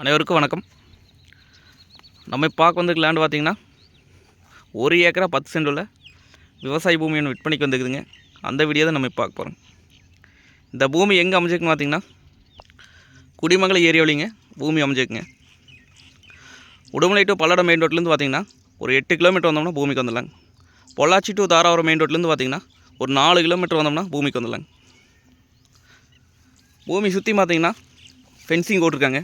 அனைவருக்கும் வணக்கம். நம்ம பார்க்க வந்து லேண்டு பார்த்தீங்கன்னா ஒரு ஏக்கரா பத்து சென்ட் உள்ள விவசாய பூமி ஒன்று விற்பனைக்கு வந்துருக்குதுங்க. அந்த வீடியோ தான் நம்ம பார்க்க போகிறோம் இந்த பூமி எங்கே அமைஞ்சிருக்குன்னு பார்த்திங்கன்னா குடிமங்கலம் ஏரியாவிலிங்க பூமி அமைஞ்சிருக்குங்க. உடுமலை டு பல்லடம் மெயின் ரோட்லேருந்து பார்த்திங்கன்னா ஒரு எட்டு கிலோமீட்டர் வந்தோம்னா பூமிக்கு வந்துடலாங்க. பொள்ளாச்சி டு தாராபுரம் மெயின் ரோட்லேருந்து பார்த்திங்கன்னா ஒரு நாலு கிலோமீட்டர் வந்தோம்னா பூமிக்கு வந்துடலாங்க. பூமி சுற்றி பார்த்திங்கன்னா ஃபென்சிங் போட்டிருக்காங்க.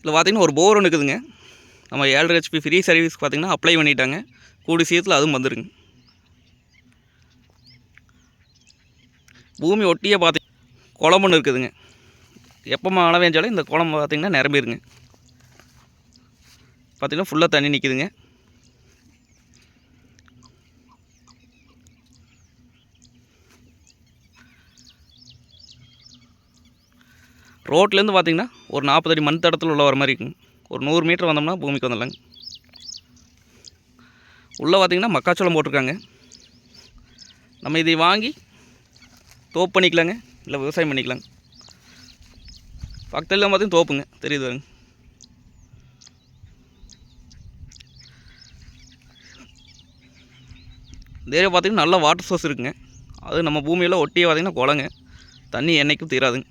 இதில் பார்த்திங்கன்னா ஒரு போர் ஒன்று இருக்குதுங்க நம்ம ஏழரை ஹெச்பி ஃப்ரீ சர்வீஸ் பார்த்திங்கன்னா அப்ளை பண்ணிட்டாங்க. கூடி சீக்கிரத்தில் அதுவும் வந்துருங்க. பூமி ஒட்டியே பார்த்தி குளம் ஒன்று இருக்குதுங்க. எப்போ மழை பெஞ்சாலும் இந்த குளம் பார்த்தீங்கன்னா நிரம்பிடுங்க பார்த்திங்கன்னா ஃபுல்லாக தண்ணி நிற்குதுங்க ரோட்லேருந்து பார்த்திங்கன்னா ஒரு நாற்பது அடி மண் தடத்தில் உள்ள வர மாதிரி இருக்குங்க ஒரு நூறு மீட்டர் வந்தோம்னா பூமிக்கு வந்துடலாங்க. உள்ளே பார்த்தீங்கன்னா மக்காச்சோளம் போட்டிருக்காங்க. நம்ம இதை வாங்கி தோப்பு பண்ணிக்கலாங்க. இல்லை விவசாயம் பண்ணிக்கலாங்க. பக்கத்தில் பார்த்தீங்கன்னா தோப்புங்க. தெரியுது வருங்க இந்த ஏரியா பார்த்தீங்கன்னா நல்ல வாட்டர் சோர்ஸ் இருக்குங்க. அது நம்ம பூமியில் ஒட்டியே பார்த்தீங்கன்னா குளங்க. தண்ணி என்றைக்கும் தீராதுங்க.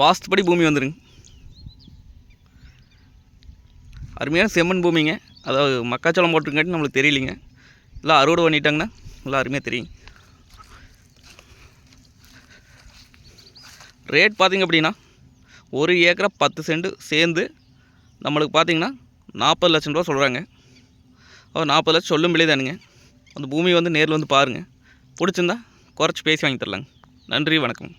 வாஸ்துப்படி பூமி வந்துருங்க. அருமையான செம்மண் பூமிங்க. அதாவது மக்காச்சோளம் போட்டிருக்காட்டி நம்மளுக்கு தெரியலிங்க. எல்லாம் அறுவடை பண்ணிட்டாங்கன்னா நல்லா அருமையாக தெரியும் ரேட் பார்த்திங்க அப்படின்னா ஒரு ஏக்கரை பத்து சென்ட் சேர்ந்து நம்மளுக்கு பார்த்தீங்கன்னா நாற்பது லட்சம் ரூபா சொல்கிறாங்க அது நாற்பது லட்சம் சொல்லும் விலை தானுங்க. அந்த பூமி வந்து நேரில் வந்து பாருங்கள் பிடிச்சிருந்தா குறைச்சி பேசி வாங்கி தரலாங்க. நன்றி வணக்கம்.